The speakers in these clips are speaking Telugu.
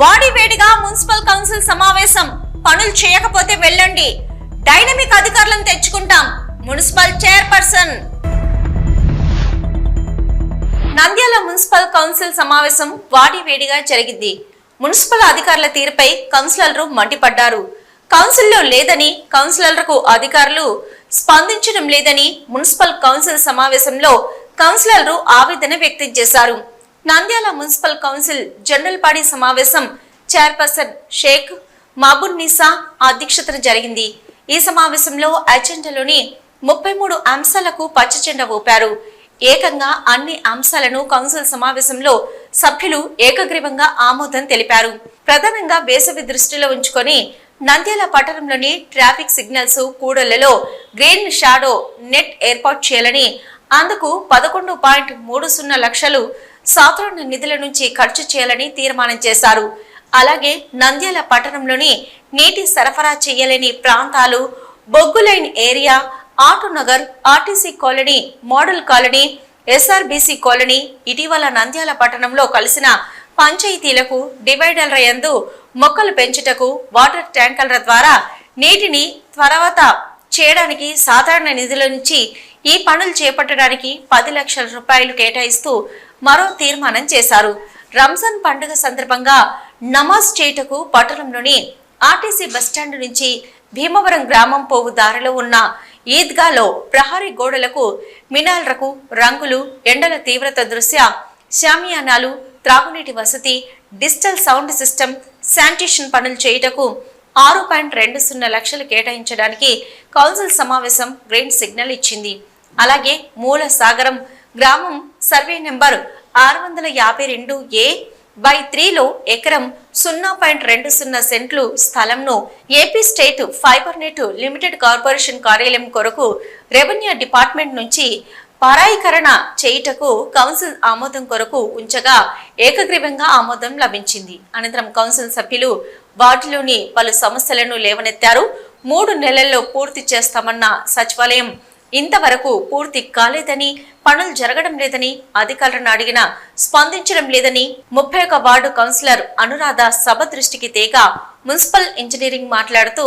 వాడివేడిగా మున్సిపల్ కౌన్సిల్ సమావేశం. పనులు చేయకపోతే వెళ్ళండి. డైనమిక్ అధికారులను తెచ్చుకుంటాం. Municipal chairperson. Nandyal municipal council సమావేశం వాడివేడిగా జరిగింది. మున్సిపల్ అధికారుల తీరుపై కౌన్సిలర్లు మండిపడ్డారు. కౌన్సిల్లో లేదని కౌన్సిలర్లకు అధికారులు స్పందించడం లేదని మున్సిపల్ కౌన్సిల్ సమావేశంలో కౌన్సిలర్లు ఆవేదన వ్యక్తం చేశారు. Nandyal municipal council general body సమావేశం చైర్పర్సన్ షేక్ మహబూబ్ నిసా అధ్యక్షతన జరిగింది. ఈ సమావేశంలో అజెండాలోని ముప్పై మూడు అంశాలకు పచ్చజెండా ఊపారు. ఏకంగా అన్ని అంశాలను కౌన్సిల్ సమావేశంలో సభ్యులు ఏకగ్రీవంగా ఆమోదం తెలిపారు. ప్రధానంగా వేసవి దృష్టిలో ఉంచుకొని నంద్యాల పట్టణంలోని ట్రాఫిక్ సిగ్నల్స్ కూడళ్ళలో గ్రీన్ షాడో నెట్ ఏర్పాటు చేయాలని అందుకు పదకొండు పాయింట్ మూడు సున్నా లక్షలు సాధారణ నిధుల నుంచి ఖర్చు చేయాలని తీర్మానం చేశారు. అలాగే నంద్యాల పట్టణంలోని నీటి సరఫరా చేయలేని ప్రాంతాలు బొగ్గు line area Autonagar RTC colony model colony SRBC colony ఇటీవల నంద్యాల పట్టణంలో కలిసిన పంచాయతీలకు డివైడర్ల యందు మొక్కలు పెంచుటకు వాటర్ ట్యాంకర్ల ద్వారా నీటిని త్వరవత చేయడానికి సాధారణ నిధుల నుంచి ఈ పనులు చేపట్టడానికి పది లక్షల రూపాయలు కేటాయిస్తూ మరో తీర్మానం చేశారు. రంజాన్ పండుగ సందర్భంగా నమాజ్ చేయుటకు పట్టణంలోని ఆర్టీసీ బస్టాండ్ నుంచి భీమవరం గ్రామం పోవు దారిలో ఉన్న ఈద్గాలో ప్రహరీ గోడలకు మినాల్రకు రంగులు ఎండల తీవ్రత దృష్ట్యా శామియానాలు త్రాగునీటి వసతి డిజిటల్ సౌండ్ సిస్టమ్ శానిటేషన్ పనులు చేయుటకు ఆరు పాయింట్ రెండు సున్నా లక్షలు కేటాయించడానికి కౌన్సిల్ సమావేశం గ్రీన్ సిగ్నల్ ఇచ్చింది. అలాగే మూల సాగరం గ్రామం సర్వే నెంబర్ ఆరు వందల యాభై రెండు ఏ బై త్రీలో ఎకరం సున్నా పాయింట్ రెండు సున్నా సెంట్లు స్థలంను AP state fiber net limited corporation కార్యాలయం కొరకు రెవెన్యూ డిపార్ట్మెంట్ నుంచి పరాయీకరణ చేయుటకు కౌన్సిల్ ఆమోదం కొరకు ఉంచగా ఏకగ్రీవంగా ఆమోదం లభించింది. అనంతరం కౌన్సిల్ సభ్యులు వార్డులోని పలు సమస్యలను లేవనెత్తారు. మూడు నెలల్లో పూర్తి చేస్తామన్న సచివాలయం ఇంతవరకు పూర్తి కాలేదని పనులు జరగడం లేదని అధికారులను అడిగినా స్పందించడం లేదని ముప్పై ఒక వార్డు కౌన్సిలర్ అనురాధ సభ దృష్టికి తేగ మున్సిపల్ ఇంజనీరింగ్ మాట్లాడుతూ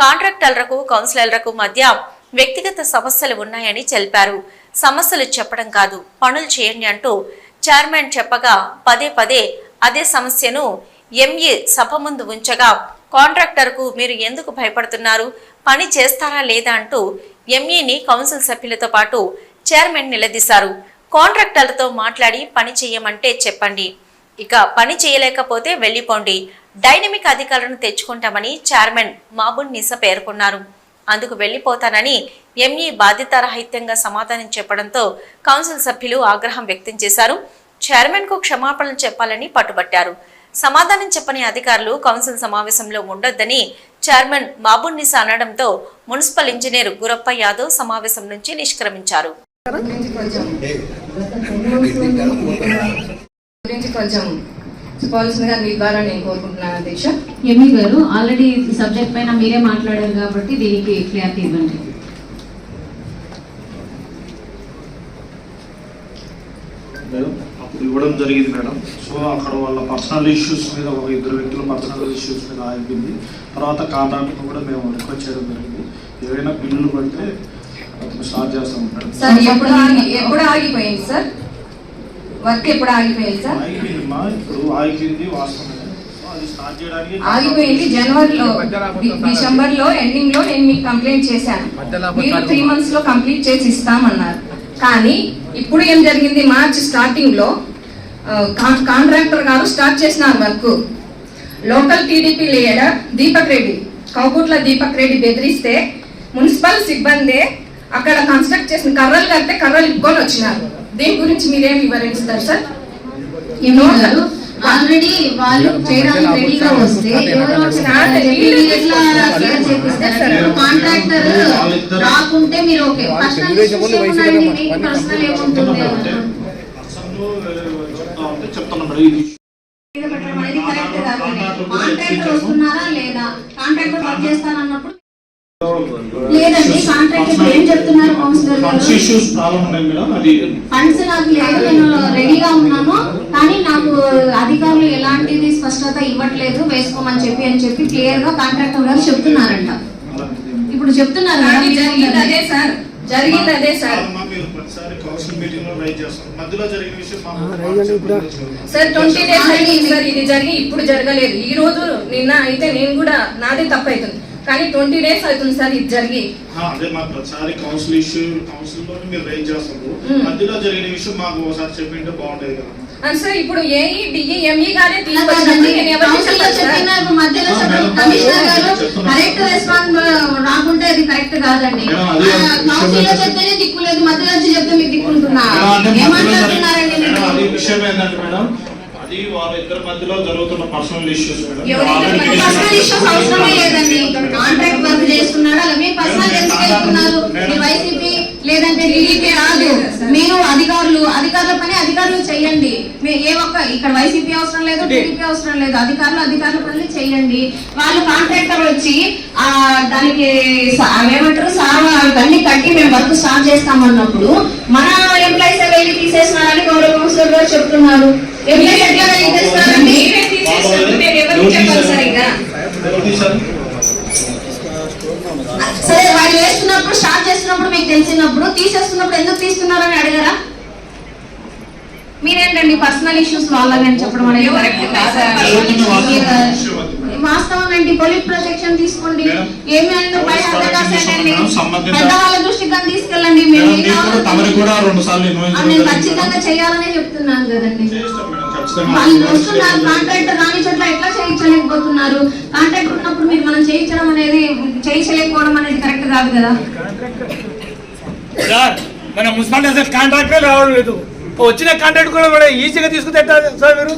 కాంట్రాక్టర్లకు కౌన్సిలర్లకు మధ్య వ్యక్తిగత సమస్యలు ఉన్నాయని తెలిపారు. సమస్యలు చెప్పడం కాదు పనులు చేయండి అంటూ చైర్మన్ చెప్పగా పదే పదే అదే సమస్యను ఎంఏ సభ ముందు ఉంచగా కాంట్రాక్టర్కు మీరు ఎందుకు భయపడుతున్నారు? పని చేస్తారా లేదా? అంటూ ఎంఈని కౌన్సిల్ సభ్యులతో పాటు చైర్మన్ నిలదీశారు. కాంట్రాక్టర్లతో మాట్లాడి పని చేయమంటే చెప్పండి. ఇక పని చేయలేకపోతే వెళ్ళిపోండి. డైనమిక్ అధికారులను తెచ్చుకుంటామని చైర్మన్ మాబున్ నిసా పేర్కొన్నారు. అందుకు వెళ్ళిపోతానని ఎంఈ బాధ్యతారహిత్యంగా సమాధానం చెప్పడంతో కౌన్సిల్ సభ్యులు ఆగ్రహం వ్యక్తం చేశారు. చైర్మన్కు క్షమాపణలు చెప్పాలని పట్టుబట్టారు. సమాధానం చెప్పని అధికారులు కౌన్సిల్ సమావేశంలో ఉండొద్దని చైర్మన్ మాబున్ నిసా అనడంతో మున్సిపల్ ఇంజనీర్ గురప్ప యాదవ్ సమావేశం నుంచి నిష్క్రమించారు. గురించి కొంచెం చెప్పాల్సిందిగా మీ ద్వారా నేను కోరుకుంటున్నాను గారు ఆల్రెడీ ఈ సబ్జెక్ట్ పైన మీరే మాట్లాడారు కాబట్టి దీనికి క్లియారిటీ ఇవ్వండి. మేడం ఇవ్వడం జరిగింది మేడం. సో అక్కడ వాళ్ళ పర్సనల్ ఇష్యూస్ మీద ఒక ఇద్దరు వ్యక్తుల పర్సనల్ ఇష్యూస్ మీద ఆగింది తర్వాత కాంట్రాక్ట్ కూడా మేము రిక్వెస్ట్ చేయడం జరిగింది. ఏవైనా బిల్లులు పడితే స్టార్ట్ చేస్తాం మేడం. సార్ ఎప్పుడు ఆగి ఎప్పుడు ఆగిపోయింది సార్? వర్క్ ఎప్పుడు ఆగిపోయింది సార్? ఆగిపోయింది మా ఇప్పుడు ఆగిపోయింది వాస్తవం ఆగిపోయింది జనవరిలో డిసెంబర్లో ఎండింగ్లో నేను మీకు కంప్లైంట్ చేశాను. మీరు త్రీ మంత్స్లో కంప్లీట్ చేసి ఇస్తామన్నారు. కానీ ఇప్పుడు ఏం జరిగింది? మార్చి స్టార్టింగ్లో కాంట్రాక్టర్ గారు స్టార్ట్ చేసినారు work. Local TDP leader Deepak Reddy Koukutla Deepak Reddy బెదిరిస్తే మున్సిపల్ సిబ్బంది అక్కడ కన్స్ట్రక్ట్ చేసిన కర్రలు కడితే కర్రలు ఇప్పుకొని వచ్చినారు. దీని గురించి మీరేం వివరిస్తారు సార్? ఈ గారు ఆల్రెడీ వాళ్ళు చేయడానికి రెడీగా వస్తే ఎవరో చేపిస్తారు కాంట్రాక్టర్ రాకుంటే మీరు ఓకే. పర్సనల్ పర్సనల్ ఏముంటుంది? కాంట్రాక్టర్ వస్తున్నారా లేదా? కాంట్రాక్టర్ వర్క్ చేస్తానన్నప్పుడు లేదండి కాంట్రాక్ట్ ఏం చెప్తున్నారు కౌన్సిలర్ ఫండ్స్ గారు ఇష్యూస్ ప్రాబ్లం ఉన్నాయి మేడం అది ఫండ్స్ నాకు లేదు నేను రెడీగా ఉన్నాను కానీ నాకు అధికారులు ఎలాంటిది స్పష్టత ఇవ్వట్లేదు వేసుకోమని చెప్పి అని చెప్పి క్లియర్గా కాంట్రాక్టర్ గారు చెప్తున్నారంట. ఇప్పుడు చెప్తున్నారు అదే సార్ జరిగింది అదే సార్. అమ్మా, మీరు ప్రతిసారి కౌన్సిల్ మీటింగ్లో రైజ్ చేస్తారు. మధ్యలో జరిగిన విషయం మాకు సార్ ట్వంటీ డేస్ అయింది సార్ ఇది జరిగి ఇప్పుడు జరగలేదు. ఈ రోజు నిన్న అయితే నేను కూడా నాదే తప్పు అవుతుంది. కానీ ట్వంటీ డేస్ అవుతుంది సార్ ఇది జరిగి. ఆ, అదే మాకు ప్రతిసారి కౌన్సిల్ ఇష్యూ కౌన్సిల్లో మీరు రైజ్ చేస్తారు. మ్మ్. మధ్యలో జరిగిన విషయం మాకు ఒకసారి చెప్పింటే బాగుంటది కదా. అండ్ సార్ ఇప్పుడు ఏఈ డిఈ ఎంఈ గారే నేను మధ్యలో కమిషనర్ గారు. కరెక్ట్ రెస్పాన్స్ రాకుంటే అది కరెక్ట్ కాదండి. మేడం, అది ఆ, కౌన్సిల్లో విషయం చెప్తేనే దిక్కు లేదు. మధ్యలో వచ్చి చెప్తే మీకు దిక్కుంటున్నా మేడం, అంటే మధ్యలో ఏమంటున్నారండి మేడం, అది మీరు విషయం ఏంటంటే మేడం. అది వాళ్ళ ఇద్దరి మధ్యలో జరుగుతున్న పర్సనల్ ఇష్యూస్ పర్సనల్ అవసరమే లేదండి. కాంట్రాక్ట్ వర్క్ చేస్తున్నాడు అలా మీ పర్సనల్ ఎందుకు వెళ్తున్నారు? మీ వైసీపీ లేదంటే టీడీపీ రాదు. మీరు అధికారులు అధికారుల పని అధికారులు చేయండి. మీ- ఏ ఒక్క ఇక్కడ వైసీపీ అవసరం లేదు టీడీపీ అవసరం లేదు. అధికారులు అధికారుల పనులు చేయండి. వాళ్ళు కాంట్రాక్టర్ వచ్చి ఆ దానికి ఏమంటారు? సార్ అవన్నీ కట్టి మేము వర్క్ స్టార్ట్ చేస్తామన్నప్పుడు మన ఎంప్లాయీస్ వెళ్ళి తీసేస్తున్నారని గౌరవ కౌన్సిలర్ గారు చెప్తున్నారు. సార్ వాళ్ళు వేస్తున్నప్పుడు స్టార్ట్ చేస్తున్నప్పుడు మీకు తెలిసినప్పుడు తీసేస్తున్నప్పుడు ఎందుకు తీస్తున్నారని అడిగారా? మీరేంటండి పర్సనల్ ఇష్యూస్ వాళ్ళని చెప్పడం అనేది కరెక్ట్ కాదా. వాస్తవం ఏంటి పోలీస్ ప్రొటెక్షన్ తీసుకోండి. మేడం, ఏమి అంటే పై పోలీస్ హద్దగా ప్రొటెక్షన్ చేయండి తీసుకున్నాం, సంబంధిత- పెద్దవాళ్ళ దృష్టికి కానీ తీసుకెళ్ళండి. మేము నేను ఖచ్చితంగా చేయాలనే చెప్తున్నాను కదండి. వాళ్ళు వస్తున్నారు కాంట్రాక్టర్ రాని చోట్ల ఎట్లా చేయించలేకపోతున్నారు? కాంట్రాక్ట్ ఉన్నప్పుడు మీరు మనం చేయించడం అనేది చేయించలేకపోవడం అనేది కరెక్ట్ కాదు కదా? సార్ మన మున్సిపాలిటీ అసలు కాంట్రాక్టే రావడం లేదు. వచ్చిన కాంట్రాక్ట్ కూడా కూడా ఈజీగా తీసుకుంటే సార్ మీరు?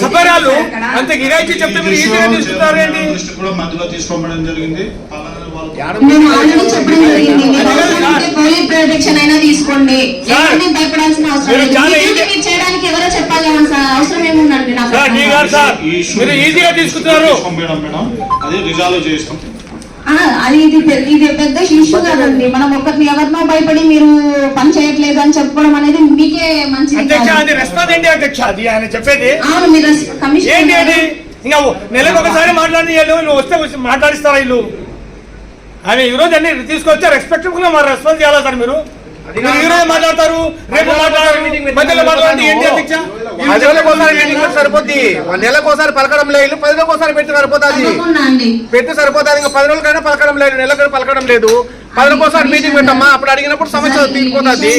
సపరాలు. అంత చెప్తే మీరు ఈజీగా తీసుకుంటారు ఏంటి? కూడా మధ్యలో తీసుకోవడం జరిగింది. ఆల్రెడీ చెప్పడం పోలీస్ ప్రొటెక్షన్ అయినా తీసుకోండి. సార్. ఎవరిని భయపడాల్సిన అవసరం మీరు లేదు చాలా మీ డ్యూటీ ఈజీ- మీరు చేయడానికి ఎవరో చెప్పాలి అవసరం ఏముందండి నాకు? మీరు ఈజీగా తీసుకుంటున్నారు. మేడం. మేడం అది రిజాల్వ్ చేస్తాం. అది ఇది ఇది పెద్ద ఇష్యూ కాదండి. మనం ఒకరిని ఎవరినో భయపడి మీరు పని చేయట్లేదు అని చెప్పడం అనేది మీకే మంచిది ఆయన చెప్పేది. అవును మీరు ఏంటి కమిషన్ అది? ఇంకా నెలకు ఒకసారి మాట్లాడి వీళ్ళు నువ్వు వస్తే వచ్చి మాట్లాడిస్తారా వీళ్ళు? ఆమె ఈ రోజు అన్ని తీసుకొచ్చా రెస్పెక్టబుల్గా మరి రెస్పాన్స్ చేయాలా సార్ మీరు? మీరు ఈ రోజు మాట్లాడతారు రేపు మాట్లాడారు మధ్యలో మాట్లాడండి ఏంటి అధ్యక్ష? పది రోజులకు ఒకసారి మీటింగ్ పెట్టి సరిపోద్ది. వన్ నెలకు ఒకసారి పలకడం లేదు పది రోజులకు ఒకసారి పెట్టి సరిపోతుంది. పెట్టి సరిపోతుంది. ఇంకా పది రోజులకైనా పలకడం లేదు నెలకు పలకడం లేదు. పది రోజులకు ఒకసారి మీటింగ్ పెట్టమ్మా. అప్పుడు అడిగినప్పుడు సమస్య తీరిపోతుంది.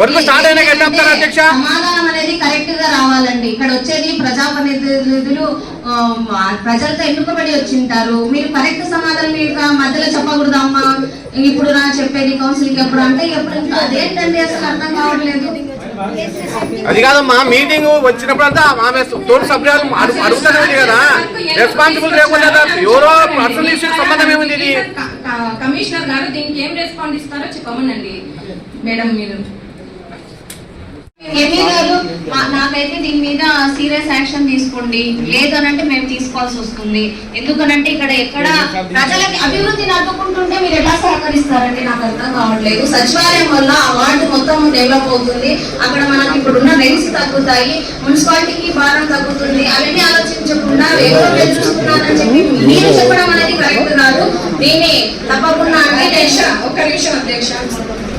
వర్క్ స్టార్ట్ అయినాక ఎట్లా అధ్యక్ష? సమాధానం అనేది కరెక్ట్గా రావాలండి. ఇక్కడ వచ్చేది ప్రజాప్రతినిధులు ప్రజలతో ఎన్నుకోబడి వచ్చింటారు? మీరు కరెక్ట్ సమాధానం ఇక మధ్యలో చెప్పకూడదు అమ్మా ఇప్పుడు నా చెప్పేది కౌన్సిలింగ్ ఎప్పుడు? అంటే ఎప్పుడు? అదేంటండి? అసలు అర్థం కావట్లేదు. అది కాదమ్మా మీటింగ్ వచ్చినప్పుడు అంతా ఆమె తోటి సభ్యులు అడుగుతున్నది కదా. రెస్పాన్సిబుల్ లేకుండా ఎవరో పర్సనల్ ఇష్యూ సంబంధం ఏముంది ఇది? కమిషనర్ గారు దీనికి ఏం రెస్పాండ్ ఇస్తారో చెప్పమనండి. మేడం మీరు ఎంఈ నాకైతే దీని మీద సీరియస్ యాక్షన్ తీసుకోండి. లేదనంటే మేము తీసుకోవాల్సి వస్తుంది. ఎందుకనంటే ఇక్కడ ఎక్కడ ప్రజలకి అభివృద్ధిని అడ్డుకుంటుంటే మీరు ఎలా సహకరిస్తారండి? నాకు అర్థం కావట్లేదు. సచివాలయం వల్ల ఆ వార్డు మొత్తం డెవలప్ అవుతుంది. అక్కడ మనకి ఇప్పుడున్న రెంట్స్ తగ్గుతాయి. మున్సిపాలిటీకి భారం తగ్గుతుంది. అవన్నీ ఆలోచించకుండా ఎవరో చూస్తున్నారని చెప్పి మీరు చెప్పడం అనేది కరెక్ట్ కాదు. దీన్ని తప్పకుండా అధ్యక్ష ఒక్క నిమిషం అధ్యక్ష.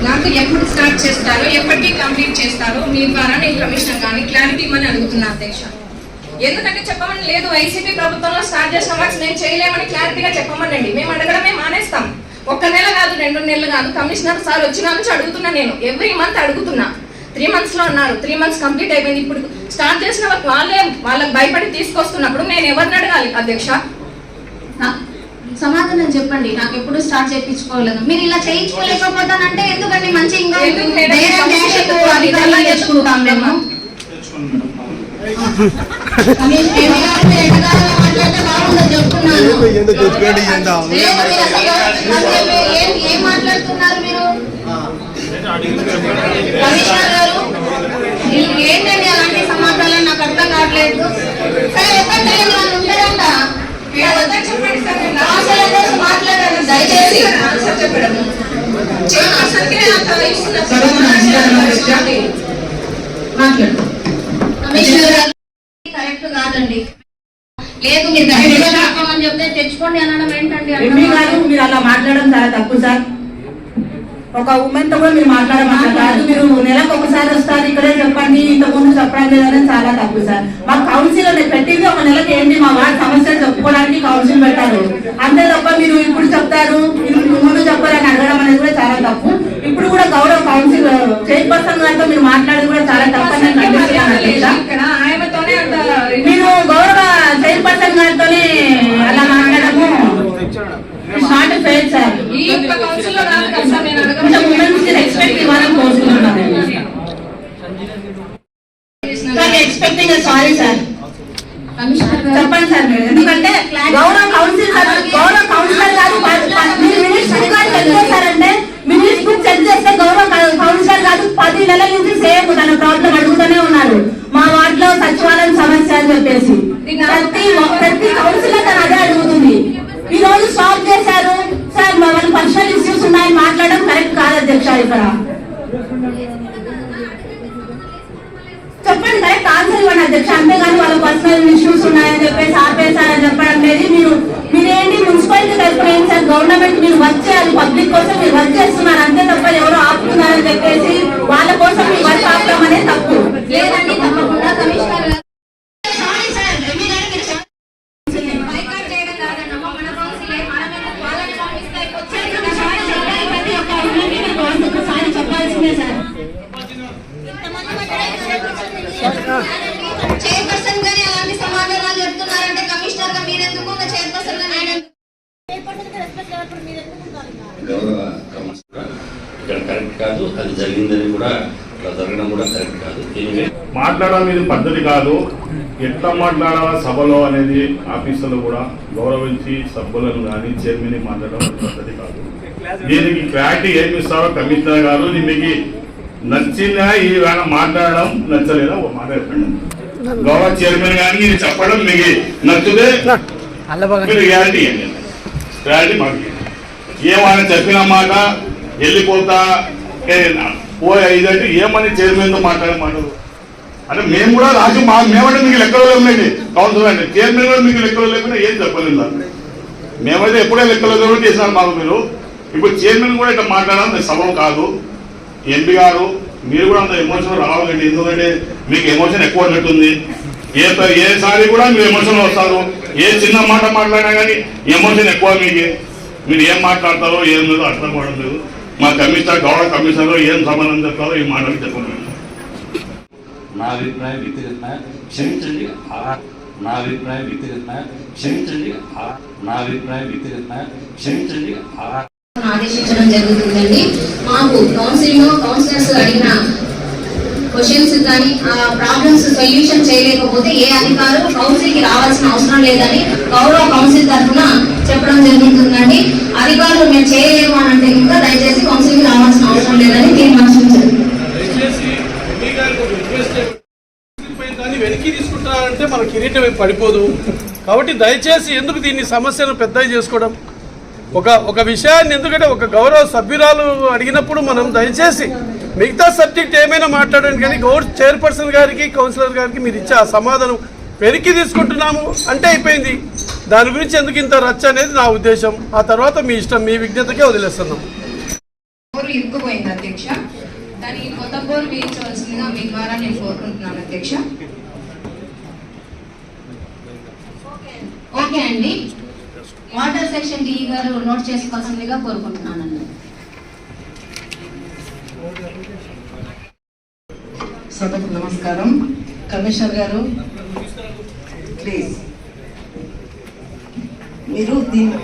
నాకు ఎప్పుడు స్టార్ట్ చేస్తారో ఎప్పటికీ కంప్లీట్ చేస్తారో మీ ద్వారా నేను కమిషనర్ కానీ క్లారిటీ ఇవ్వని అడుగుతున్నా అధ్యక్ష. ఎందుకంటే చెప్పమని లేదు వైసీపీ ప్రభుత్వంలో స్టార్ట్ చేసిన వర్క్స్ నేను చేయలేమని క్లారిటీగా చెప్పమనండి. మేము అడగడమే మానేస్తాం. ఒక్క నెల కాదు రెండు నెలలు కాదు కమిషనర్ సార్ వచ్చిన నుంచి అడుగుతున్నా నేను. ఎవ్రీ మంత్ అడుగుతున్నా. త్రీ మంత్స్లో ఉన్నారు త్రీ మంత్స్ కంప్లీట్ అయిపోయింది. ఇప్పుడు స్టార్ట్ చేసిన వాళ్ళకి వాళ్ళే వాళ్ళకి భయపడి తీసుకొస్తున్నప్పుడు నేను ఎవరిని అడగాలి అధ్యక్ష? సమాధానం చెప్పండి. నాకు ఎప్పుడు స్టార్ట్ చేయించుకోలేదు. మీరు ఇలా చేయించుకోలేకపోతానంటే ఎందుకండి మంచి ఇంకా తెచ్చుకుంటాం మేము? మీరు ఏం మాట్లాడుతున్నారు ఏంటండి అలాంటి సమాధానాలు నాకు అర్థం కావట్లేదు. సరే ఎక్కడ వాళ్ళు ఉంటారంట చెప్పండి సార్ నేను అసలు అసలు మాట్లాడండి దయచేసి ఆన్సర్ కరెక్ట్ కాదండి లేదు మీరు చెప్తే తెచ్చుకోండి అనడం ఏంటండి మీరు అలా మాట్లాడడం చాలా తప్పు సార్. ఒక ఉమెన్తో కూడా మీరు మాట్లాడమంటారు కాదు. మీరు నెలకు ఒకసారి వస్తారు ఇక్కడే చెప్పండి ఇంత ముందు చెప్పండి లేదని చాలా తప్పు సార్. మా కౌన్సిల్ అనేది పెట్టింది ఒక నెలకి ఏంటి? మా వార్డు సమస్యలు చెప్పుకోవడానికి కౌన్సిల్ పెట్టారు అంతే తప్ప మీరు ఇప్పుడు చెప్తారు ముందు చెప్పారని అడగడం అనేది కూడా చాలా తప్పు. ఇప్పుడు కూడా గౌరవ కౌన్సిల్ చైర్పర్సన్ గారితో మీరు మాట్లాడేది కూడా చాలా తప్పు మీరు గౌరవ చైర్పర్సన్ గారితోనే అలా మాట్లాడము. ఎక్స్పెక్టింగ్ సారీ సార్ చెప్పండి సార్ మీరు ఎందుకంటే గౌరవ కౌన్సిల్ గౌరవ కౌన్సిలర్ గారు minutes book check minutes book check చేస్తే గౌరవ కౌన్సిలర్ గారు పది నెలల నుంచి సేమ్ తన ప్రాబ్లం అడుగుతూనే ఉన్నారు. మా వార్డులో సచివాలయం సమస్య అని చెప్పేసి. ప్రతి ప్రతి కౌన్సిలర్ తను అదే అడుగుతుంది ఈ రోజు స్టాప్ చేశారు సార్ మా వాళ్ళు పర్సనల్ ఇష్యూస్ మాట్లాడడం కరెక్ట్ కాదు అధ్యక్ష ఇక్కడ చెప్పండి కరెక్ట్ ఆన్సర్ ఇవ్వండి అధ్యక్ష. అంతేగాని వాళ్ళ పర్సనల్ ఇష్యూస్ ఉన్నాయని చెప్పేసి ఆపేశారని చెప్పడం లేదు. మీరు మీరేంటి మున్సిపాలిటీ తరఫున ఏంటి సార్? గవర్నమెంట్ మీరు వర్క్ చేయాలి. పబ్లిక్ కోసం మీరు వర్క్ చేస్తున్నారు. అంతే తప్ప ఎవరు ఆపుతున్నారని చెప్పేసి వాళ్ళ కోసం మీ వర్క్ ఆపడం అనేది తప్పు లేదండి తప్పకుండా కమిషనర్ గారు సారీ సార్ రవి గారు మీరు సారీ బైకాట్ చేయడం కాదన్నమ్మా మన కౌన్సిలే మన మీద వాళ్ళని పంపిస్తే వచ్చేది చెప్పాలి, ప్రతి ఒక్క అమ్మాయికి మీరు గవర్నమెంట్ సారీ చెప్పాల్సిందే సార్ చైర్పర్సన్ గానే అలాంటి సమాధానాలు చెప్తున్నారంటే కమిషనర్గా మీరెందుకు ఉన్న చైర్పర్సన్గా నేను గౌరవ కౌన్సిలర్ ఇక్కడ కరెక్ట్ కాదు అది జరిగిందని కూడా అలా జరగడం కూడా కరెక్ట్ కాదు. మాట్లాడడం ఇది పద్ధతి కాదు. ఎట్లా మాట్లాడాలా సభలో అనేది ఆఫీసులో కూడా గౌరవించి సభ్యులను కానీ చైర్మన్ మాట్లాడడం పద్ధతి కాదు. దీనికి క్లారిటీ ఏమి ఇస్తారో కమిషనర్ గారు మీకు నచ్చిందా ఈ వేళ మాట్లాడడం నచ్చలేదా? ఒక మాట చెప్పండి. గౌరవ చైర్మన్ గారికి ఇది చెప్పడం మీకు నచ్చితే మీరు గ్యారంటీ ఇవ్వండి. గ్యారంటీ మాకు ఏమైనా చెప్పిన మాట వెళ్ళిపోతా ఓ ఇదంటే ఏమని చైర్మన్తో మాట్లాడే మాట అంటే మేము కూడా రాజు మా మేమంటే మీకు లెక్కలో లేదండి కౌన్సిల్ అంటే చైర్మన్ కూడా మీకు లెక్కలో లేకుండా ఏం చెప్పలేదు మేమైతే ఎప్పుడే లెక్కలో లేకుండా చేసినారు మాకు మీరు. ఇప్పుడు చైర్మన్ కూడా ఇట్లా మాట్లాడాలి సభం కాదు. ఎంపీ గారు మీరు కూడా అంత ఎమోషన్ రావాలండి. ఎందుకంటే మీకు ఎమోషన్ ఎక్కువ ఉన్నట్టుంది. ఏ ఏసారి కూడా మీరు ఎమోషన్ వస్తారు. ఏ చిన్న మాట మాట్లాడినా కానీ ఎమోషన్ ఎక్కువ మీకు. మీరు ఏం మాట్లాడతారో ఏం లేదో అర్థం కావడం లేదు. మా కమిషనర్ గౌరవ కమిషనర్ ఏం సంబంధం చెప్తారో ఈ మాటలు చెప్పండి. నా అభిప్రాయం వ్యక్తిగత క్షమించండి ఆ- నా అభిప్రాయం వ్యక్తిగత క్షమించండి ఆ- నా అభిప్రాయం వ్యక్తిగత క్షమించండి ఆ ఆదేశించడం జరుగుతుందండి. మాకు కౌన్సిల్లో కౌన్సిలర్స్ అడిగిన క్వశ్చన్స్ కానీ ఆ ప్రాబ్లమ్స్ సొల్యూషన్ చేయలేకపోతే ఏ అధికారు కౌన్సిల్కి రావాల్సిన అవసరం లేదని గౌరవ కౌన్సిల్ తరఫున చెప్పడం జరుగుతుందండి. అధికారులు మేము చేయలేము అని అంటే ఇంకా దయచేసి కౌన్సిల్కి రావాల్సిన అవసరం లేదని తీర్మానించారు వెనక్కి తీసుకుంటారంటే మన కిరీటం పడిపోదు. కాబట్టి దయచేసి ఎందుకు దీన్ని సమస్యను పెద్దగా చేసుకోవడం? ఒక ఒక విషయాన్ని ఎందుకంటే ఒక గౌరవ సభ్యురాలు అడిగినప్పుడు మనం దయచేసి మిగతా సబ్జెక్ట్ ఏమైనా మాట్లాడండి కానీ గౌరవ చైర్పర్సన్ గారికి కౌన్సిలర్ గారికి మీరు ఇచ్చే ఆ సమాధానం వెనక్కి తీసుకుంటున్నాము అంటే అయిపోయింది. దాని గురించి ఎందుకు ఇంత రచ్చ అనేది నా ఉద్దేశం. ఆ తర్వాత మీ ఇష్టం మీ విజ్ఞతకే వదిలేస్తున్నాం. బోరు వేయించవలసిందిగా మీ ద్వారా నేను కోరుకుంటున్నాను అధ్యక్ష. ఓకే అండి. వాటర్ సెక్షన్ డి గారు నోట్ చేసుకోవాల్సిందిగా కోరుకుంటున్నానండి సభకు నమస్కారం. కమిషనర్ గారు ప్లీజ్. మీరు దీన్ని